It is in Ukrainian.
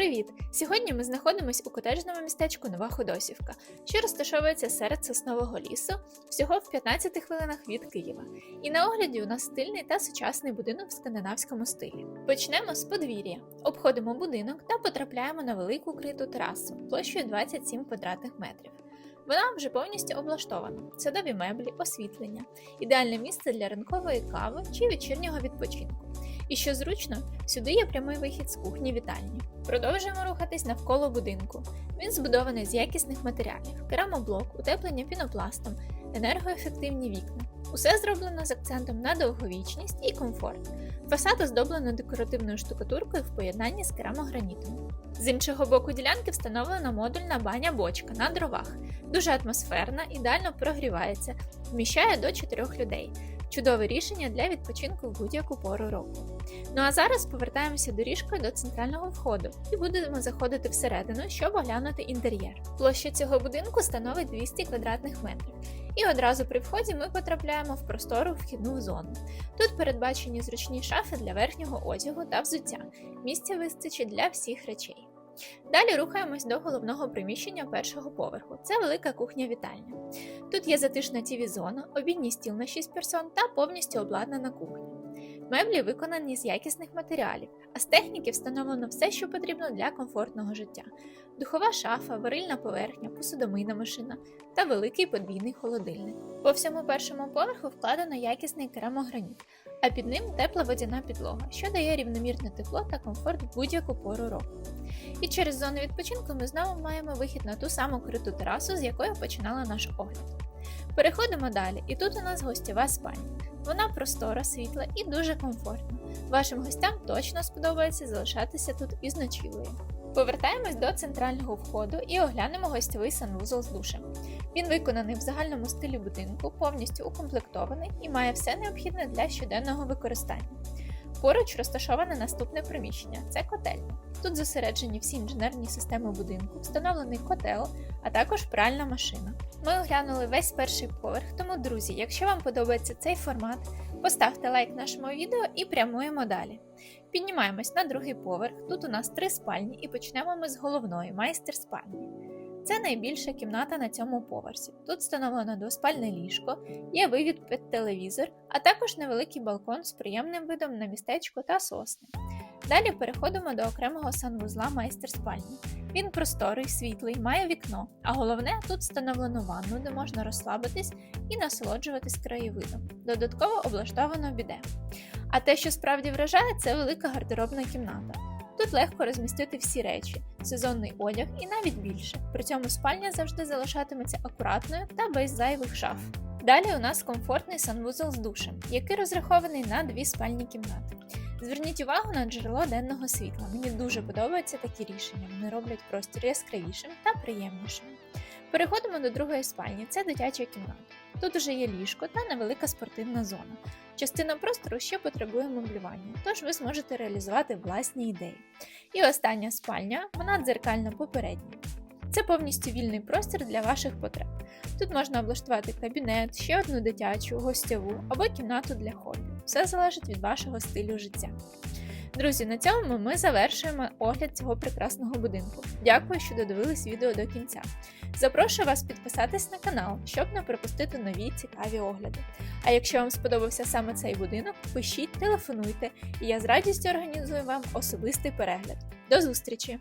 Привіт! Сьогодні ми знаходимося у котеджному містечку Нова Ходосівка, що розташовується серед соснового лісу, всього в 15 хвилинах від Києва. І на огляді у нас стильний та сучасний будинок в скандинавському стилі. Почнемо з подвір'я. Обходимо будинок та потрапляємо на велику криту терасу площею 27 квадратних метрів. Вона вже повністю облаштована: садові меблі, освітлення, ідеальне місце для ранкової кави чи вечірнього відпочинку. І що зручно, сюди є прямий вихід з кухні вітальні. Продовжуємо рухатись навколо будинку. Він збудований з якісних матеріалів: керамоблок, утеплення пінопластом, енергоефективні вікна. Усе зроблено з акцентом на довговічність і комфорт. Фасад оздоблено декоративною штукатуркою в поєднанні з керамогранітом. З іншого боку ділянки встановлена модульна баня бочка на дровах. Дуже атмосферна, ідеально прогрівається, вміщає до 4 людей. Чудове рішення для відпочинку в будь-яку пору року. Ну а зараз повертаємося доріжкою до центрального входу і будемо заходити всередину, щоб оглянути інтер'єр. Площа цього будинку становить 200 квадратних метрів. І одразу при вході ми потрапляємо в простору вхідну зону. Тут передбачені зручні шафи для верхнього одягу та взуття. Місця вистачить для всіх речей. Далі рухаємось до головного приміщення першого поверху. Це велика кухня-вітальня. Тут є затишна тіві зона, обідній стіл на 6 персон та повністю обладнана кухня. Меблі виконані з якісних матеріалів, а з техніки встановлено все, що потрібно для комфортного життя: духова шафа, варильна поверхня, посудомийна машина та великий подвійний холодильник. По всьому першому поверху вкладено якісний керамограніт, а під ним тепла водяна підлога, що дає рівномірне тепло та комфорт в будь-яку пору року. І через зону відпочинку ми знову маємо вихід на ту саму криту терасу, з якої починала наш огляд. Переходимо далі, і тут у нас гостєва спальня. Вона простора, світла і дуже комфортна. Вашим гостям точно сподобається залишатися тут із ночівлею. Повертаємось до центрального входу і оглянемо гостьовий санвузол з душем. Він виконаний в загальному стилі будинку, повністю укомплектований і має все необхідне для щоденного використання. Поруч розташоване наступне приміщення це котельня. Тут зосереджені всі інженерні системи будинку, встановлений котел, а також пральна машина. Ми оглянули весь перший поверх, тому, друзі, якщо вам подобається цей формат, поставте лайк нашому відео і прямуємо далі. Піднімаємось на другий поверх. Тут у нас три спальні, і почнемо ми з головної майстер спальні. Це найбільша кімната на цьому поверсі. Тут встановлено двоспальне ліжко, є вивід під телевізор, а також невеликий балкон з приємним видом на містечко та сосни. Далі переходимо до окремого санвузла майстер спальні. Він просторий, світлий, має вікно, а головне тут встановлено ванну, де можна розслабитись і насолоджуватись краєвидом. Додатково облаштовано біде. А те, що справді вражає, це велика гардеробна кімната. Тут легко розмістити всі речі, сезонний одяг і навіть більше. При цьому спальня завжди залишатиметься акуратною та без зайвих шаф. Далі у нас комфортний санвузол з душем, який розрахований на дві спальні кімнати. Зверніть увагу на джерело денного світла. Мені дуже подобаються такі рішення. Вони роблять простір яскравішим та приємнішим. Переходимо до другої спальні, це дитяча кімната. Тут уже є ліжко та невелика спортивна зона. Частина простору ще потребує меблювання, тож ви зможете реалізувати власні ідеї. І остання спальня, вона дзеркальна попередня. Це повністю вільний простір для ваших потреб. Тут можна облаштувати кабінет, ще одну дитячу, гостьову або кімнату для хобі. Все залежить від вашого стилю життя. Друзі, на цьому ми завершуємо огляд цього прекрасного будинку. Дякую, що додивились відео до кінця. Запрошую вас підписатись на канал, щоб не пропустити нові цікаві огляди. А якщо вам сподобався саме цей будинок, пишіть, телефонуйте, і я з радістю організую вам особистий перегляд. До зустрічі!